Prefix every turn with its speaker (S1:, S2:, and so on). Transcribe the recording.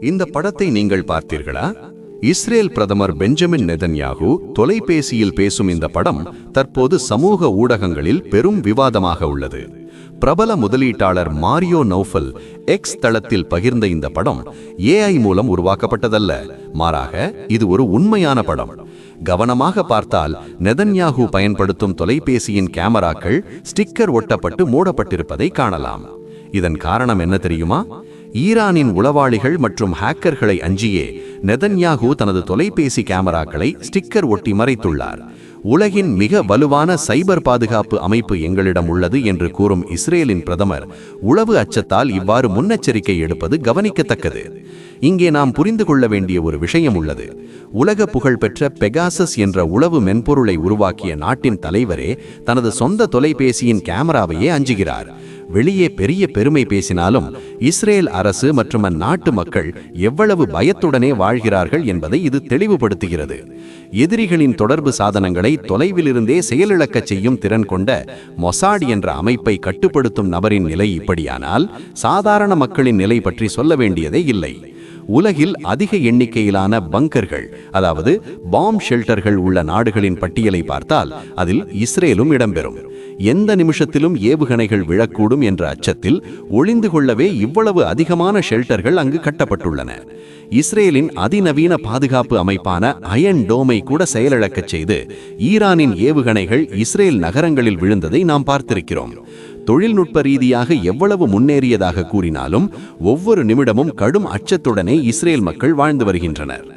S1: இந்த படத்தை நீங்கள் பார்த்தீர்களா? இஸ்ரேல் பிரதமர் பெஞ்சமின் நெதன்யாகு தொலைபேசியில் பேசும் இந்த படம் தற்போது சமூக ஊடகங்களில் பெரும் விவாதமாக உள்ளது. பிரபல முதலீட்டாளர் மாரியோ நௌஃபல் எக்ஸ் தளத்தில் பகிர்ந்த இந்த படம் ஏஐ மூலம் உருவாக்கப்பட்டதல்ல. மாறாக இது ஒரு உண்மையான படம். கவனமாக பார்த்தால் நெதன்யாகு பயன்படுத்தும் தொலைபேசியின் கேமராக்கள் ஸ்டிக்கர் ஒட்டப்பட்டு மூடப்பட்டிருப்பதை காணலாம். இதன் காரணம் என்ன தெரியுமா? ஈரானின் உளவாளிகள் மற்றும் ஹேக்கர்களை அஞ்சியே நெதன்யாகு தனது தொலைபேசி கேமராக்களை ஸ்டிக்கர் ஒட்டி மறைத்துள்ளார். உலகின் மிக வலுவான சைபர் பாதுகாப்பு அமைப்பு எங்களிடம் உள்ளது என்று கூறும் இஸ்ரேலின் பிரதமர் உளவு அச்சத்தால் இவ்வாறு முன்னெச்சரிக்கை எடுப்பது கவனிக்கத்தக்கது. இங்கே நாம் புரிந்து கொள்ள வேண்டிய ஒரு விஷயம் உள்ளது. உலக புகழ்பெற்ற பெகாசஸ் என்ற உளவு மென்பொருளை உருவாக்கிய நாட்டின் தலைவரே தனது சொந்த தொலைபேசியின் கேமராவையே அஞ்சுகிறார். வெளியே பெரிய பெருமை பேசினாலும் இஸ்ரேல் அரசு மற்றும் அந்நாட்டு மக்கள் எவ்வளவு பயத்துடனே வாழ்கிறார்கள் என்பதை இது தெளிவுபடுத்துகிறது. எதிரிகளின் தொடர்பு சாதனங்களை தொலைவிலிருந்தே செயலிழக்கச் செய்யும் திறன் கொண்ட மொசாட் என்ற அமைப்பை கட்டுப்படுத்தும் நபரின் நிலை இப்படியானால் சாதாரண மக்களின் நிலை பற்றி சொல்ல வேண்டியதே இல்லை. உலகில் அதிக எண்ணிக்கையிலான பங்கர்கள் அதாவது பாம் ஷெல்டர்கள் உள்ள நாடுகளின் பட்டியலை பார்த்தால் அதில் இஸ்ரேலும் இடம்பெறும். எந்த நிமிஷத்திலும் ஏவுகணைகள் விழக்கூடும் என்ற அச்சத்தில் ஒளிந்து கொள்ளவே இவ்வளவு அதிகமான ஷெல்டர்கள் அங்கு கட்டப்பட்டுள்ளன. இஸ்ரேலின் அதிநவீன பாதுகாப்பு அமைப்பான அயன் டோமை கூட செயலிழக்கச் செய்து ஈரானின் ஏவுகணைகள் இஸ்ரேல் நகரங்களில் விழுந்ததை நாம் பார்த்திருக்கிறோம். தொழில்நுட்ப ரீதியாக எவ்வளவு முன்னேறியதாக கூறினாலும் ஒவ்வொரு நிமிடமும் கடும் அச்சத்துடனே இஸ்ரேல் மக்கள் வாழ்ந்து வருகின்றனர்.